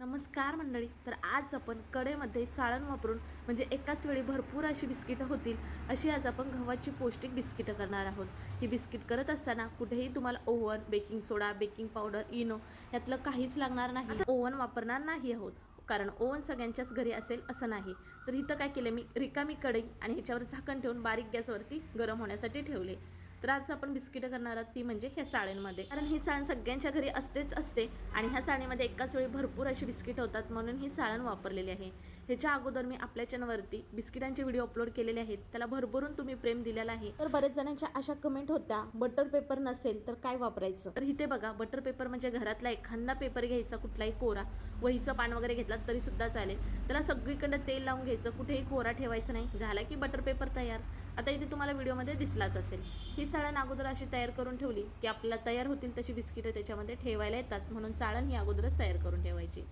नमस्कार मंडळी. तर आज आपण कडेमध्ये चाळण वापरून म्हणजे एकाच वेळी भरपूर अशी बिस्किटं होतील अशी आज आपण गव्हाची पौष्टिक बिस्किटं करणार आहोत. ही बिस्किट करत असताना कुठेही तुम्हाला oven baking soda baking powder Eno यातलं काहीच लागणार नाही. ओव्हन वापरणार नाही आहोत कारण ओव्हन सगळ्यांच्याच घरी असेल असं नाही. तर इथं काय केलं मी रिकामी कढई आणि ह्याच्यावर झाकण ठेवून बारीक गॅसवरती गरम होण्यासाठी ठेवले. तर आज आपण बिस्किटं करणार आहोत ती म्हणजे ह्या चाळणीमध्ये. कारण ही चाळण सगळ्यांच्या घरी असतेच असते आणि ह्या चाळणीमध्ये एकाच वेळी भरपूर अशी बिस्किट होतात म्हणून ही चाळण वापरलेली आहे. ह्याच्या अगोदर मी आपल्या चॅनलवरती बिस्किटांचे व्हिडिओ अपलोड केलेले आहेत त्याला भरभरून तुम्ही प्रेम दिलेला आहे. तर बरेच जणांच्या अशा कमेंट होत्या बटर पेपर नसेल तर काय वापरायचं? तर इथे बघा बटर पेपर म्हणजे घरातला एखादा पेपर घ्यायचा कुठलाही कोरा वहीचं पान वगैरे घेतला तरी सुद्धा चालेल. त्याला सगळीकडे तेल लावून घ्यायचं कुठेही कोरा ठेवायचं नाही. झाला की बटर पेपर तयार. आता इथे तुम्हाला व्हिडिओमध्ये दिसलाच असेल. ही चाळण अगोदर अशी तयार करून ठेवली की आपल्याला तयार होतील तशी बिस्किटं त्याच्यामध्ये ठेवायला येतात. म्हणून चाळण ही अगोदरच तयार करून ठेवायची.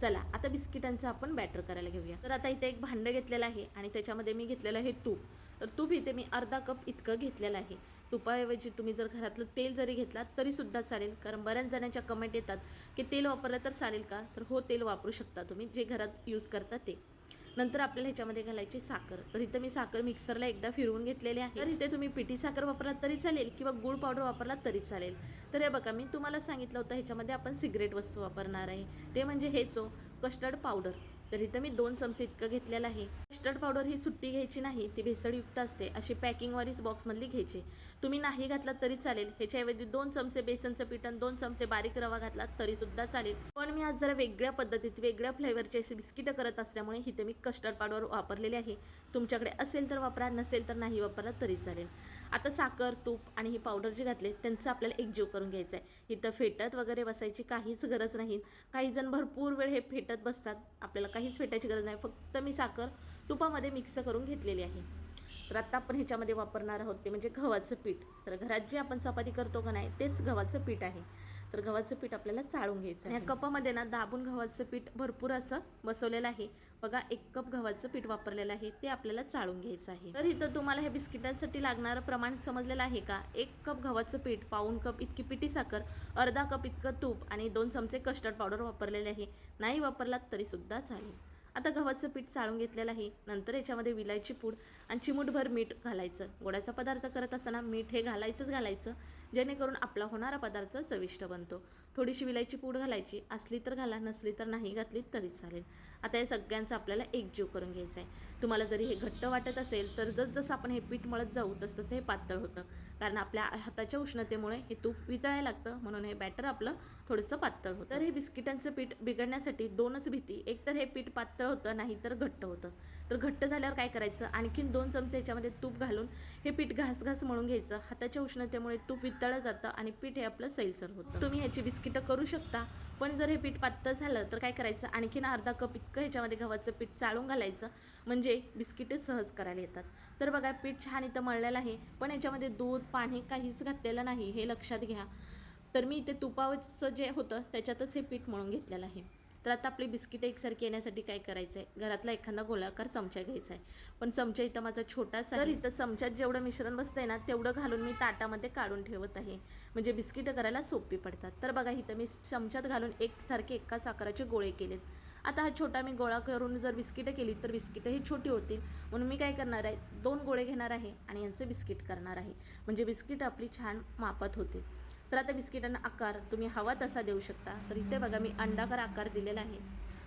चला आता बिस्किटांचं आपण बॅटर करायला घेऊया. तर आता इथे एक भांडं घेतलेलं आहे आणि त्याच्यामध्ये मी घेतलेलं आहे तूप. तर तूप इथे मी अर्धा कप इतकं घेतलेलं आहे. तुपाऐवजी तुम्ही जर घरातलं तेल जरी घेतलात तरी सुद्धा चालेल. कारण बऱ्याच जणांच्या कमेंट येतात की तेल वापरलं तर चालेल का? तर हो तेल वापरू शकता तुम्ही. जे घरात यूज करता ते. नंतर आपल्याला ह्याच्यामध्ये घालायची साखर. तर इथं मी साखर मिक्सरला एकदा फिरवून घेतलेली आहे. तर इथे तुम्ही पिठी साखर वापरलात तरी चालेल किंवा गुळ पावडर वापरलात तरी चालेल. तर हे बघा मी तुम्हाला सांगितलं होतं ह्याच्यामध्ये आपण सिगरेट वस्तू वापरणार आहे. ते म्हणजे हेचो हो, कस्टर्ड पावडर. तर इथं मी दोन चमचे इतकं घेतलेलं आहे. कस्टर्ड पावडर ही सुट्टी घ्यायची नाही ती भेसळयुक्त असते अशी पॅकिंगवारीच बॉक्समधली घ्यायची. तुम्ही नाही घातलात तरी चालेल ह्याच्याऐवजी दोन चमचे बेसनचं पीठ आणि दोन चमचे बारीक रवा घातलात तरी सुद्धा चालेल. पण मी आज जरा वेगळ्या पद्धतीत वेगळ्या फ्लेवरचे असे बिस्किटं करत असल्यामुळे इथे मी कस्टर्ड पावडर वापरलेली आहे. तुमच्याकडे असेल तर वापरा नसेल तर नाही वापरला तरी चालेल. आता साखर तूप आणि ही पावडर जे घातले त्यांचं आपल्याला एकजीव करून घ्यायचं आहे इथं फेटत वगैरे बसायची काहीच गरज नाही. काही जण भरपूर वेळ हे फेटत बसतात. आपल्याला काहीच फेटायची गरज नाही. फक्त मी साखर तुपामध्ये मिक्स करून घेतलेली आहे. तर आता आपण ह्याच्यामध्ये वापरणार आहोत ते म्हणजे गव्हाचं पीठ. तर घरात जे आपण चपाती करतो का नाही तेच गव्हाचं पीठ आहे. तर गव्हाचं पीठ आपल्याला चाळून घ्यायचं आहे. या कपामध्ये ना दाबून गव्हाचं पीठ भरपूर असं बसवलेलं आहे. बघा एक कप गव्हाचं पीठ वापरलेलं आहे ते आपल्याला चाळून घ्यायचं आहे. तर इथं तुम्हाला हे बिस्किटांसाठी लागणारं प्रमाण समजलेलं आहे का? एक कप गव्हाचं पीठ पाऊन कप इतकी पिठी साखर अर्धा कप इतकं तूप आणि दोन चमचे कस्टर्ड पावडर वापरलेले आहे. नाही वापरलात तरी सुद्धा चालेल. आता गव्हाचं पीठ चाळून घेतलेलं आहे. नंतर याच्यामध्ये विलायची पूड आणि चिमूटभर मीठ घालायचं. गोड्याचा पदार्थ करत असताना मीठ हे घालायचंच घालायचं. जेणेकरून आपला होणारा पदार्थ चविष्ट बनतो. थोडीशी विलायची पूड घालायची असली तर घाला नसली तर नाही घातली तरी चालेल. आता हे सगळ्यांचं आपल्याला एकजीव करून घ्यायचं आहे. तुम्हाला जरी हे घट्ट वाटत असेल तर जसजसं आपण हे पीठ मळत जाऊ तसतसं तसं हे पातळ होतं. कारण आपल्या हाताच्या उष्णतेमुळे हे तूप वितळायला लागतं म्हणून हे बॅटर आपलं थोडंसं पातळ होतं. तर हे बिस्किटांचं पीठ बिघडण्यासाठी दोनच भीती. एक तर हे पीठ पातळ होतं नाही तर घट्ट होतं. तर घट्ट झाल्यावर काय करायचं? आणखीन दोन चमचे याच्यामध्ये तूप घालून हे पीठ घास घास म्हणून घ्यायचं. हाताच्या उष्णतेमुळे तूप वितळलं जातं आणि पीठ हे आपलं सैलसर होतं. तुम्ही ह्याची बिस्किटं करू शकता पण जर हे पीठ पातळ झालं तर काय करायचं? आणखीन अर्धा कप इतकं ह्याच्यामध्ये गव्हाचं पीठ चाळून घालायचं म्हणजे बिस्किटे सहज करायला येतात. तर बघा पीठ छान इथं मळलेलं आहे पण याच्यामध्ये दूध पाणी काहीच घातलेलं नाही हे लक्षात घ्या. तर मी इथे तुपाचं जे होतं त्याच्यातच हे पीठ मळून घेतलेलं आहे. तर आता आपली बिस्किटं एकसारखी येण्यासाठी काय करायचं आहे घरातला एखादा गोलाकार चमचा घ्यायचा आहे पण चमचा इथं माझा छोटाच आहे. तर इथं चमच्यात जेवढं मिश्रण बसतं आहे ना तेवढं घालून मी ताटामध्ये काढून ठेवत आहे. म्हणजे बिस्किटं करायला सोपी पडतात. तर बघा इथं मी चमच्यात घालून एकसारखे एकाच आकाराचे गोळे केलेत. आता हा छोटा मी गोळा करून जर बिस्किटं केली तर बिस्किटं ही छोटी होतील. म्हणून मी काय करणार आहे? दोन गोळे घेणार आहे आणि यांचं बिस्किट करणार आहे. म्हणजे बिस्किट आपली छान मापात होतील. तर आता बिस्किटांना आकार तुम्ही हवा तसा देऊ शकता. तर इथे बघा मी अंडाकार आकार दिलेला आहे.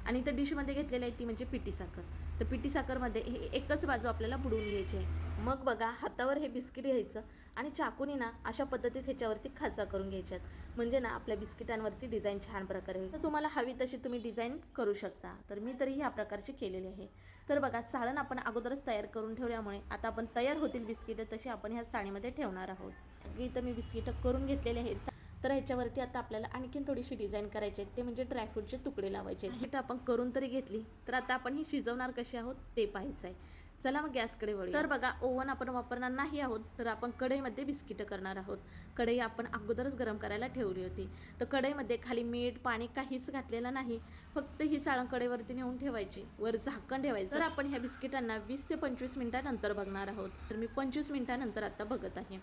आणि इथं डिशमध्ये घेतलेलं आहे ती म्हणजे पिठी साखर. तर पिठी साखरमध्ये हे एकच बाजू आपल्याला बुडवून घ्यायची आहे. मग बघा हातावर हे बिस्किट घ्यायचं आणि चाकूने ना अशा पद्धतीत ह्याच्यावरती खाचा करून घ्यायच्यात म्हणजे ना आपल्या बिस्किटांवरती डिझाईन छान प्रकारे होईल. तर तुम्हाला हवी तशी तुम्ही डिझाईन करू शकता. तर मी तरी ह्या प्रकारची केलेली आहे. तर बघा चाळण आपण अगोदरच तयार करून ठेवल्यामुळे आता आपण तयार होतील बिस्किटं तशी आपण ह्या चाळीमध्ये ठेवणार आहोत. सगळी इथं मी बिस्किटं करून घेतलेली आहेत. तर ह्याच्यावरती आता आपल्याला आणखीन थोडीशी डिझाईन करायची आहे. ते म्हणजे ड्रायफ्रूटचे तुकडे लावायचे आहेत. हिट आपण करून तरी घेतली तर आता आपण ही शिजवणार कशी आहोत ते पाहायचं आहे चला मग गॅसकडे वळू तर बघा ओव्हन आपण वापरणार नाही आहोत तर आपण कढईमध्ये बिस्किटं करणार आहोत. कढई आपण अगोदरच गरम करायला ठेवली होती. तर कढईमध्ये खाली मीठ पाणी काहीच घातलेलं नाही. फक्त ही चाळण कढईवरती नेऊन ठेवायची. वर झाकण ठेवायचं. तर आपण ह्या बिस्किटांना वीस ते पंचवीस मिनिटानंतर बघणार आहोत. तर मी पंचवीस मिनिटानंतर आता बघत आहे.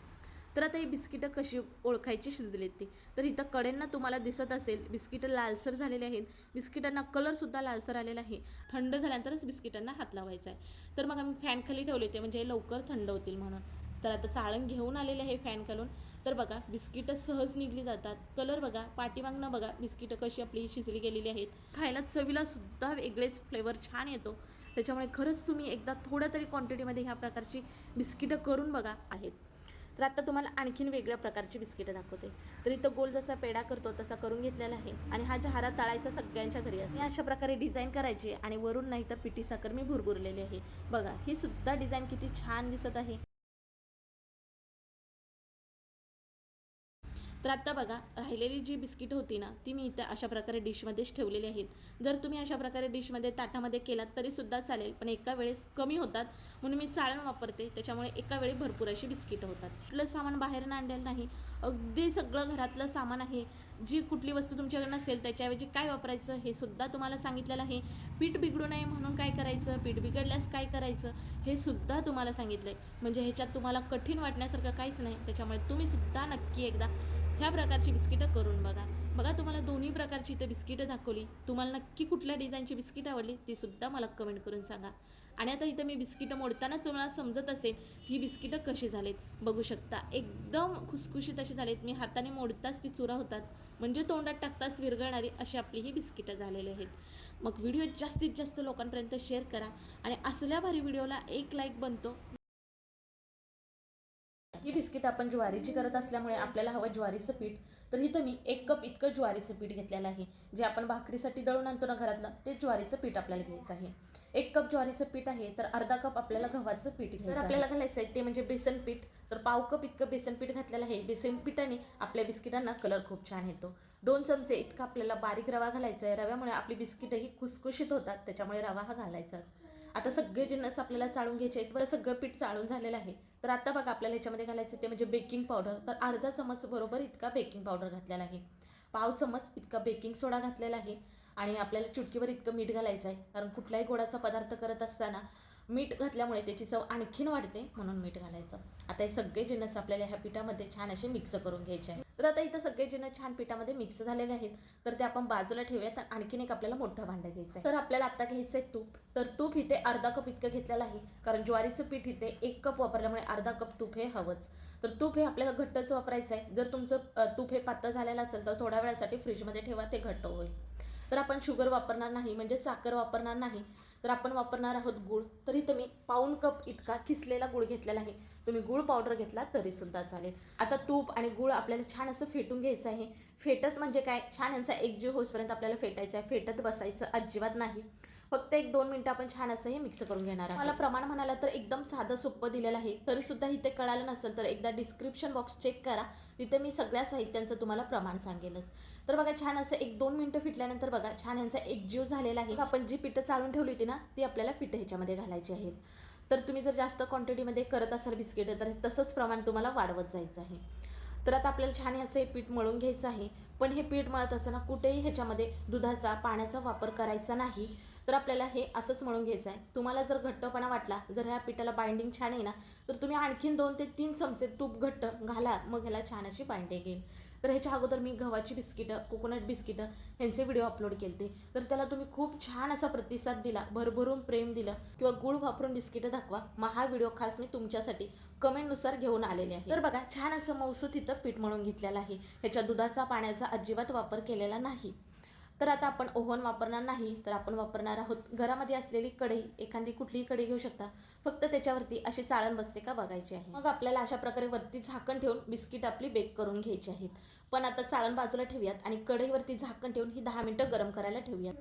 तर आता ही बिस्किटं कशी ओळखायची शिजलेत ती? तर इथं कडेंना तुम्हाला दिसत असेल बिस्किटं लालसर झालेले आहेत. बिस्किटांना कलरसुद्धा लालसर आलेला आहे. थंड झाल्यानंतरच बिस्किटांना हात लावायचा आहे. तर मग आम्ही फॅन खाली ठेवले होते म्हणजे लवकर थंड होतील म्हणून. तर आता चाळण घेऊन आलेले आहे फॅन खालून. तर बघा बिस्किटं सहज निघली जातात. कलर बघा पाठीमागनं बघा बिस्किटं कशी आपली शिजली गेलेली आहेत. खायला चवीला सुद्धा वेगळेच फ्लेवर छान येतो. त्याच्यामुळे खरंच तुम्ही एकदा थोड्या तरी क्वांटिटीमध्ये ह्या प्रकारची बिस्किटं करून बघा आहेत. तर आता तुम्हाला आणखीन वेगळ्या प्रकारची बिस्किटं दाखवते. तर इथं गोल जसा पेढा करतो तसा करून घेतलेला आहे. आणि हा जहारा तळायचा सगळ्यांच्या घरी असते. अशा प्रकारे डिझाईन करायची आणि वरून नाही तर पिठी साखर मी भुरभुरलेली आहे. बघा ही सुद्धा डिझाईन किती छान दिसत आहे. तर आत्ता बघा राहिलेली जी बिस्किट होती ना ती मी इथं अशा प्रकारे डिशमध्येच ठेवलेली आहेत. जर तुम्ही अशा प्रकारे डिशमध्ये ताटामध्ये केलात तरीसुद्धा चालेल पण एका वेळेस कमी होतात म्हणून मी चाळण वापरते. त्याच्यामुळे एका वेळी भरपूर अशी बिस्किटं होतात. कुठलं सामान बाहेर आणलेलं नाही. अगदी सगळं घरातलं सामान आहे. जी कुठली वस्तू तुमच्याकडे नसेल त्याच्याऐवजी काय वापरायचं हे सुद्धा तुम्हाला सांगितलेलं आहे. पीठ बिघडू नये म्हणून काय करायचं? पीठ बिघडल्यास काय करायचं? हे सुद्धा तुम्हाला सांगितलं आहे म्हणजे ह्याच्यात तुम्हाला कठीण वाटण्यासारखं काहीच नाही. त्याच्यामुळे तुम्ही सुद्धा नक्की एकदा ह्या प्रकारची बिस्किटं करून बघा. बघा तुम्हाला दोन्ही प्रकारची इथं बिस्किटं दाखवली. तुम्हाला नक्की कुठल्या डिझाईनची बिस्किट आवडली ती सुद्धा मला कमेंट करून सांगा. आणि आता इथं मी बिस्किटं मोडताना तुम्हाला समजत असेल ही बिस्किटं कशी झालीत. बघू शकता एकदम खुसखुशीत अशी झालीत. मी हाताने मोडताच ती चुरा होतात. म्हणजे तोंडात टाकताच विरघळणारी अशी आपली ही बिस्किटं झालेली आहेत. मग व्हिडिओ जास्तीत जास्त लोकांपर्यंत शेअर करा. आणि असल्या भारी व्हिडिओला एक लाईक बनतो. ही बिस्किट आपण ज्वारीची करत असल्यामुळे आपल्याला हवं ज्वारीचं पीठ. तर इथं मी एक कप इतकं ज्वारीचं पीठ घेतलेलं आहे. जे आपण भाकरीसाठी दळून आणतो ना घरातलं ते ज्वारीचं पीठ आपल्याला घ्यायचं आहे. एक कप ज्वारीचं पीठ आहे तर अर्धा कप आपल्याला गव्हाचं पीठ घ्यायचं आपल्याला घालायचं आहे ते म्हणजे बेसन पीठ. तर पाव कप इतकं बेसन पीठ घातलेलं आहे. बेसन पिठाने आपल्या बिस्किटांना कलर खूप छान येतो. दोन चमचे इतका आपल्याला बारीक रवा घालायचा आहे. रव्यामुळे आपली बिस्किटही खुसखुशीत होतात. त्याच्यामुळे रवा हा घालायचाच आता सगळे जिन्नस आपल्याला चाळून घ्यायचे आहेत बरं सगळं पीठ चाळून झालेलं आहे. तर आता बघा आपल्याला ह्याच्यामध्ये घालायचं ते म्हणजे बेकिंग पावडर तर अर्धा चमच बरोबर इतका बेकिंग पावडर घातलेला आहे. पाव चमच इतका बेकिंग सोडा घातलेला आहे. आणि आपल्याला चुटकीवर इतकं मीठ घालायचं आहे. कारण कुठलाही गोडाचा पदार्थ करत असताना मीठ घातल्यामुळे त्याची चव आणखीन वाढते म्हणून मीठ घालायचं. आता हे सगळे जिन्नस आपल्याला ह्या पिठामध्ये छान असे मिक्स करून घ्यायचे आहे तर आता इथं सगळे जिन्नस छान पिठामध्ये मिक्स झालेले आहेत. तर ते आपण बाजूला ठेवूयात आणखीन एक आपल्याला मोठं भांडं घ्यायचं आहे तर आपल्याला आता घ्यायचं आहे तूप. तर तूप इथे अर्धा कप इतकं घेतलेलं आहे. कारण ज्वारीचं पीठ इथे एक कप वापरल्यामुळे अर्धा कप तूप हे हवंच. तर तूप हे आपल्याला घट्टच वापरायचं आहे जर तुमचं तूप हे पातळ झालेलं असेल तर थोड्या वेळासाठी फ्रीजमध्ये ठेवा ते घट्ट होईल. तर आपण शुगर वापरणार नाही म्हणजे साखर वापरणार नाही. तर आपण वापरणार आहोत गूळ. तर इथं मी पाऊण कप इतका किसलेला गूळ घेतलेला आहे. तुम्ही गूळ पावडर घेतला तरी सुद्धा चालेल. आता तूप आणि गूळ आपल्याला छान असं फेटून घ्यायचं आहे. फेटत म्हणजे काय? छान यांचा एकजीव होईपर्यंत आपल्याला फेटायचं आहे. फेटत बसायचं अजिबात नाही. फक्त एक दोन मिनटं आपण छान असं हे मिक्स करून घेणार आहोत. मला प्रमाण म्हणाला तर एकदम साधं सोपं दिलेलं आहे. तरी सुद्धा इथे कळालं नसेल तर एकदा डिस्क्रिप्शन बॉक्स चेक करा. तिथे मी सगळ्या साहित्यांचं तुम्हाला प्रमाण सांगेलच. तर बघा छान असं एक दोन मिनटं फिटल्यानंतर बघा छान यांचा एकजीव झालेला आहे. आपण जी पिठं चाळून ठेवली होती ना ती आपल्याला पिठं ह्याच्यामध्ये घालायची आहेत. तर तुम्ही जर जास्त क्वांटिटीमध्ये करत असाल बिस्किट तर तसंच प्रमाण तुम्हाला वाढवत जायचं आहे. तर आता आपल्याला छान असं हे पीठ मळून घ्यायचं आहे. पण हे पीठ मळत असताना कुठेही ह्याच्यामध्ये दुधाचा पाण्याचा वापर करायचा नाही. तर आपल्याला हे असंच मळून घ्यायचं आहे. तुम्हाला जर घट्टपणा वाटला जर ह्या पिठाला बाइंडिंग छान आहे ना तर तुम्ही आणखीन दोन ते तीन चमचे तूप घट्ट घाला मग ह्याला छान अशी बाइंडिंग येईल. तर ह्याच्या अगोदर मी गव्हाची बिस्किटं कोकोनट बिस्किटं ह्यांचे व्हिडिओ अपलोड केले तर त्याला तुम्ही खूप छान असा प्रतिसाद दिला भरभरून प्रेम दिलं किंवा गुळ वापरून बिस्किटं दाखवा. मग हा व्हिडिओ खास मी तुमच्यासाठी कमेंटनुसार घेऊन आलेले आहे. तर बघा छान असं मौसूत इथं पीठ म्हणून घेतलेलं आहे. ह्याच्या दुधाचा पाण्याचा अजिबात वापर केलेला नाही. तर आता आपण ओव्हन वापरणार नाही तर आपण वापरणार आहोत. घरामध्ये असलेली कढई एखादी कुठलीही कढई घेऊ शकता. फक्त त्याच्यावरती अशी चाळण बसते का बघायची आहे. मग आपल्याला अशा प्रकारे वरती झाकण ठेवून बिस्किट आपली बेक करून घ्यायची आहेत. पण आता चाळण बाजूला ठेवूयात आणि कढईवरती झाकण ठेवून ही दहा मिनटं गरम करायला ठेवूयात.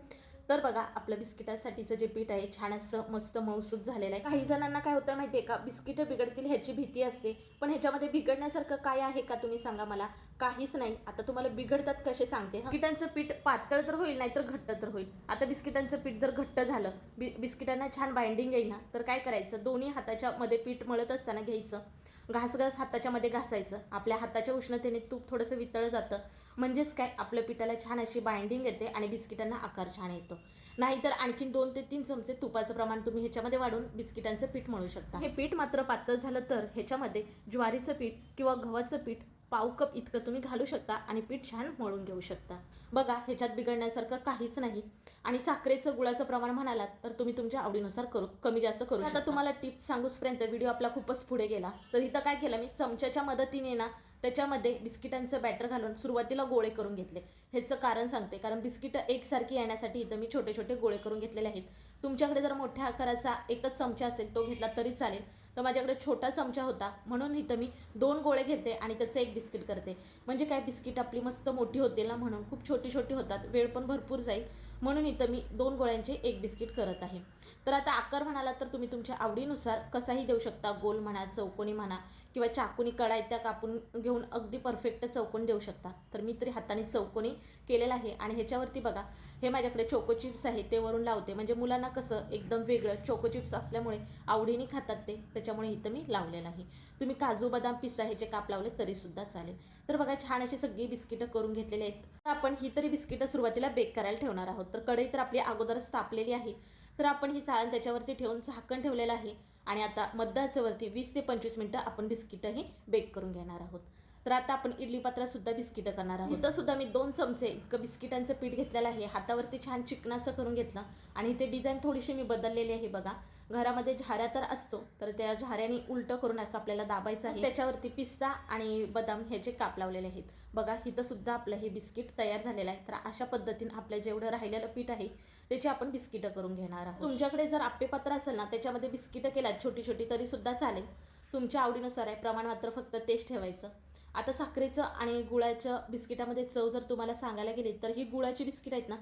तर बघा आपलं बिस्किटासाठीचं जे पीठ आहे छान असं मस्त मौसूद झालेलं आहे. काही जणांना काय होतं माहिती आहे का बिस्किटं बिघडतील ह्याची भीती असते. पण ह्याच्यामध्ये बिघडण्यासारखं काय आहे का तुम्ही सांगा मला? काहीच नाही. आता तुम्हाला बिघडतात कसे सांगते. बिस्किटांचं पीठ पातळ तर होईल नाहीतर घट्ट तर होईल. आता बिस्किटांचं पीठ जर घट्ट झालं बि बिस्किटांना छान बाइंडिंग येईल ना तर काय करायचं? दोन्ही हाताच्या मध्ये पीठ मळत असताना घ्यायचं. घास घास हाताच्या मध्ये घासायचं. आपल्या हाताच्या उष्णतेने तूप थोडंसं वितळलं जातं. म्हणजेच काय? आपल्या पिठाला छान अशी बाइंडिंग येते आणि बिस्किटांना आकार छान येतो. नाहीतर आणखीन दोन ते तीन चमचे तुपाचं प्रमाण तुम्ही ह्याच्यामध्ये वाढून बिस्किटांचं पीठ म्हणू शकता. हे पीठ मात्र पातळ झालं तर ह्याच्यामध्ये ज्वारीचं पीठ किंवा गव्हाचं पीठ पाव कप इतकं तुम्ही घालू शकता आणि पीठ छान मळून घेऊ शकता. बघा ह्याच्यात बिघडण्यासारखं काहीच नाही. आणि साखरेचं गुळाचं प्रमाण म्हणालात तर तुम्ही तुमच्या आवडीनुसार करू कमी जास्त करू आता तुम्हाला टिप्स सांगूसपर्यंत व्हिडिओ आपला खूपच पुढे गेला. तर इथं काय केलं मी चमच्याच्या मदतीने ना त्याच्यामध्ये बिस्किटांचं बॅटर घालून सुरुवातीला गोळे करून घेतले. ह्याचं कारण सांगते कारण बिस्किटं एकसारखी येण्यासाठी इथं मी छोटे छोटे गोळे करून घेतलेले आहेत. तुमच्याकडे जर मोठ्या आकाराचा एकच चमचा असेल तो घेतला तरी चालेल. तर माझ्याकडे छोटा चमचा होता म्हणून इथं मी दोन गोळे घेते आणि त्याचं एक बिस्किट करते. म्हणजे काय बिस्किट आपली मस्त मोठी होते ना म्हणून खूप छोटी छोटी होतात वेळ पण भरपूर जाईल. म्हणून इथं मी दोन गोळ्यांचे एक बिस्किट करत आहे. तर आता आकार म्हणाला तर तुम्ही तुमच्या आवडीनुसार कसाही देऊ शकता. गोल म्हणा चौकोनी म्हणा किंवा चाकूनी कडाई त्या कापून घेऊन अगदी परफेक्ट चौकोन देऊ शकता. तर मी तरी हाताने चौकोनी केलेला आहे. आणि ह्याच्यावरती बघा हे माझ्याकडे चोको चिप्स आहे ते वरून लावते. म्हणजे मुलांना कसं एकदम वेगळं चोको चिप्स असल्यामुळे आवडीने खातात ते. त्याच्यामुळे इथं मी लावलेलं आहे तुम्ही काजू बदाम पिस्ता ह्याचे काप लावले तरीसुद्धा चालेल. तर बघा छान अशी सगळी बिस्किटं करून घेतलेली आहेत. तर आपण ही तरी बिस्किटं सुरुवातीला बेक करायला ठेवणार आहोत. तर कढई तर आपली अगोदरच तापलेली आहे. तर आपण ही चाळण त्याच्यावरती ठेवून झाकण ठेवलेलं आहे. आणि आता मध्याच्यावरती वीस ते पंचवीस मिनटं आपण बिस्किटंही बेक करून घेणार आहोत. तर आता आपण इडली पात्रात सुद्धा बिस्किटं करणार आहोत. इथं सुद्धा मी दोन चमचे इतकं बिस्किटांचं पीठ घेतलेलं आहे. हातावरती छान चिकनासं करून घेतलं. आणि इथे डिझाईन थोडीशी मी बदललेली आहे बघा. घरामध्ये झाऱ्या तर असतो तर त्या झाऱ्याने उलटं करून असं आपल्याला दाबायचं आहे. त्याच्यावरती पिस्ता आणि बदाम ह्याचे काप लावलेले आहेत. बघा इथं सुद्धा आपलं हे बिस्किट तयार झालेलं आहे. तर अशा पद्धतीने आपलं जेवढं राहिलेलं पीठ आहे त्याची आपण बिस्किटं करून घेणार आहोत. तुमच्याकडे जर आप्पे पात्र असेल ना त्याच्यामध्ये बिस्किटं केल्यात छोटी छोटी तरी सुद्धा चालेल. तुमच्या आवडीनुसार आहे. प्रमाण मात्र फक्त तेच ठेवायचं. आता साखरेचं आणि गुळाच्या बिस्किटामध्ये चव जर तुम्हाला सांगायला गेली तर ही गुळाची बिस्किट आहेत ना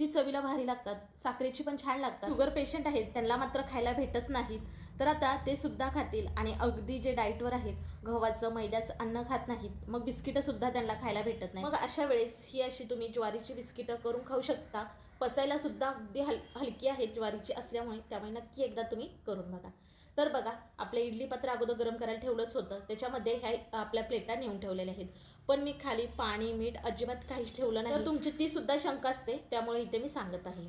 ती चवीला भारी लागतात. साखरेची पण छान लागतात. शुगर पेशंट आहेत त्यांना मात्र खायला भेटत नाहीत. तर आता ते सुद्धा खातील आणि अगदी जे डाईटवर आहेत गव्हाचं मैद्याचं अन्न खात नाहीत मग बिस्किटं सुद्धा त्यांना खायला भेटत नाही मग अशा वेळेस ही अशी तुम्ही ज्वारीची बिस्किटं करून खाऊ शकता. पचायला सुद्धा अगदी हल हलकी आहेत ज्वारीची असल्यामुळे त्यामुळे नक्की एकदा तुम्ही करून बघा. तर बघा आपलं इडली पात्र अगोदर गरम करायला ठेवलंच होतं. त्याच्यामध्ये ह्या आपल्या प्लेटा नेऊन ठेवलेल्या आहेत. पण मी खाली पाणी मीठ अजिबात काहीच ठेवलं नाही. तर तुमची ती सुद्धा शंका असते त्यामुळे इथे मी सांगत आहे.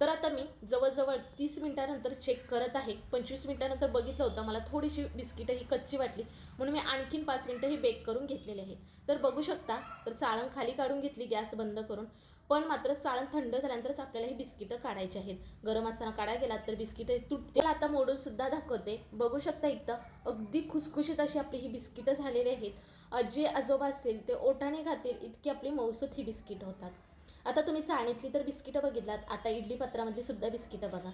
तर आता मी जवळजवळ तीस मिनिटानंतर चेक करत आहे. पंचवीस मिनिटानंतर बघितलं होतं मला थोडीशी बिस्किटं ही कच्ची वाटली. म्हणून मी आणखीन पाच मिनटं ही बेक करून घेतलेली आहे. तर बघू शकता तर चाळण खाली काढून घेतली गॅस बंद करून. पण मात्र साळण थंड झाल्यानंतरच आपल्याला ही बिस्किटं काढायची आहेत. गरम असताना काढायला गेलात तर बिस्किटं तुटतील. आता मोडून सुद्धा दाखवते. बघू शकता इथं अगदी खुसखुशीत अशी आपली ही बिस्किटं झालेली आहेत. आजी आजोबा असतील ते ओठाने खातील इतकी आपली मौसत ही बिस्किटं होतात. आता तुम्ही चाळणीतली तर बिस्किटं बघितलात. आता इडली पत्रामधली सुद्धा बिस्किटं बघा.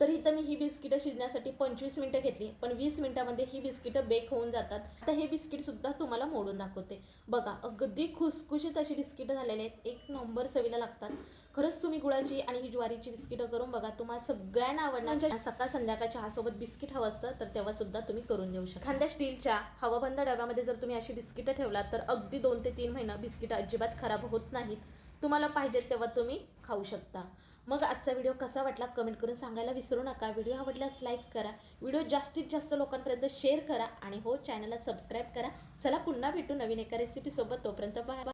तर इथं मी ही बिस्किटं शिजण्यासाठी पंचवीस मिनटं घेतली पण वीस मिनटामध्ये ही बिस्किटं बेक होऊन जातात. आता हे बिस्किट सुद्धा तुम्हाला मोडून दाखवते. बघा अगदी खुसखुशीत अशी बिस्किटं झालेली आहेत. एक नंबर चवीला लागतात. खरंच तुम्ही गुळाची आणि ही ज्वारीची बिस्किटं करून बघा तुम्हाला सगळ्यांना आवडणार. सकाळ संध्याकाळ चहासोबत बिस्किट हवं असतं तर तेव्हा सुद्धा तुम्ही करून देऊ शकता. खांद्या स्टीलच्या हवाबंद डब्यामध्ये जर तुम्ही अशी बिस्किटं ठेवलात तर अगदी दोन ते तीन महिना बिस्किटं अजिबात खराब होत नाहीत. तुम्हाला पाहिजेत तेव्हा तुम्ही खाऊ शकता. मग आजचा व्हिडिओ कसा वाटला कमेंट करून सांगायला विसरू नका. व्हिडिओ आवडल्यास लाईक करा. व्हिडिओ जास्तीत जास्त लोकांपर्यंत शेअर करा आणि हो चॅनलला सबस्क्राईब करा. चला पुन्हा भेटू नवीन एका रेसिपीसोबत तोपर्यंत बाय